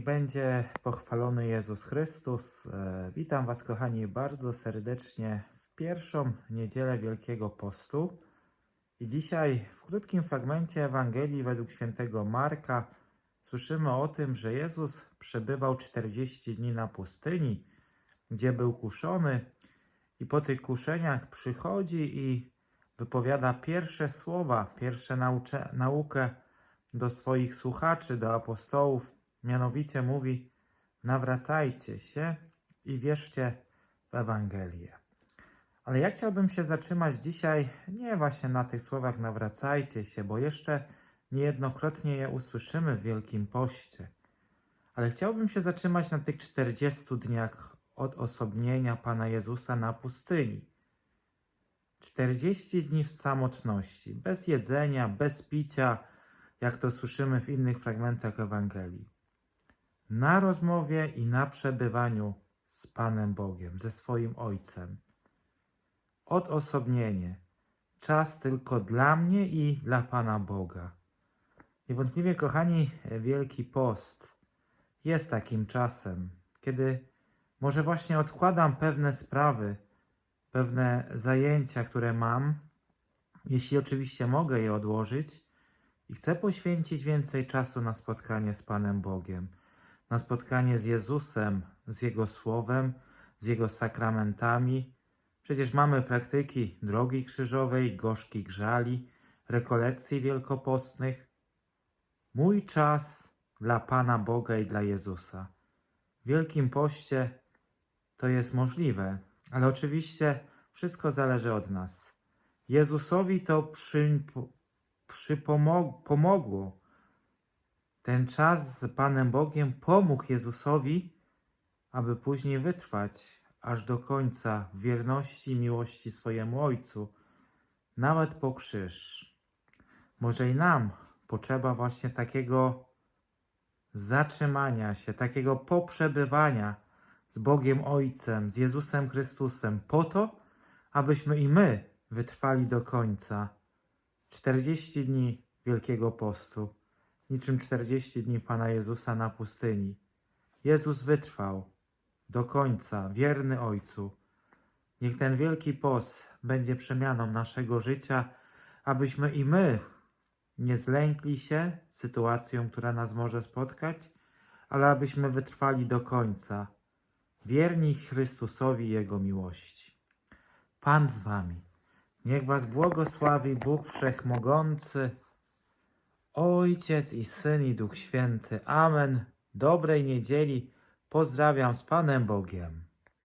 będzie pochwalony Jezus Chrystus. E, Witam Was, kochani, bardzo serdecznie w pierwszą niedzielę Wielkiego Postu. I dzisiaj w krótkim fragmencie Ewangelii według świętego Marka słyszymy o tym, że Jezus przebywał 40 dni na pustyni, gdzie był kuszony, i po tych kuszeniach przychodzi i wypowiada pierwsze słowa, pierwsze naukę do swoich słuchaczy, do apostołów. Mianowicie mówi: nawracajcie się i wierzcie w Ewangelię. Ale ja chciałbym się zatrzymać dzisiaj nie właśnie na tych słowach nawracajcie się, bo jeszcze niejednokrotnie je usłyszymy w Wielkim Poście. Ale chciałbym się zatrzymać na tych 40 dniach od osobnienia Pana Jezusa na pustyni. 40 dni w samotności, bez jedzenia, bez picia, jak to słyszymy w innych fragmentach Ewangelii. Na rozmowie i na przebywaniu z Panem Bogiem, ze swoim Ojcem. Odosobnienie. Czas tylko dla mnie i dla Pana Boga. Niewątpliwie, kochani, Wielki Post jest takim czasem, kiedy może właśnie odkładam pewne sprawy, pewne zajęcia, które mam, jeśli oczywiście mogę je odłożyć, i chcę poświęcić więcej czasu na spotkanie z Panem Bogiem, na spotkanie z Jezusem, z Jego Słowem, z Jego sakramentami. Przecież mamy praktyki drogi krzyżowej, gorzkich żali, rekolekcji wielkopostnych. Mój czas dla Pana Boga i dla Jezusa. W Wielkim Poście to jest możliwe, ale oczywiście wszystko zależy od nas. Jezusowi to przy, pomogło. Ten czas z Panem Bogiem pomógł Jezusowi, aby później wytrwać aż do końca w wierności i miłości swojemu Ojcu, nawet po krzyż. Może i nam potrzeba właśnie takiego zatrzymania się, takiego poprzebywania z Bogiem Ojcem, z Jezusem Chrystusem, po to, abyśmy i my wytrwali do końca. 40 dni Wielkiego Postu, niczym 40 dni Pana Jezusa na pustyni. Jezus wytrwał do końca, wierny Ojcu. Niech ten Wielki Post będzie przemianą naszego życia, abyśmy i my nie zlękli się sytuacją, która nas może spotkać, ale abyśmy wytrwali do końca, wierni Chrystusowi Jego miłości. Pan z Wami. Niech Was błogosławi Bóg Wszechmogący, Ojciec i Syn i Duch Święty. Amen. Dobrej niedzieli. Pozdrawiam z Panem Bogiem.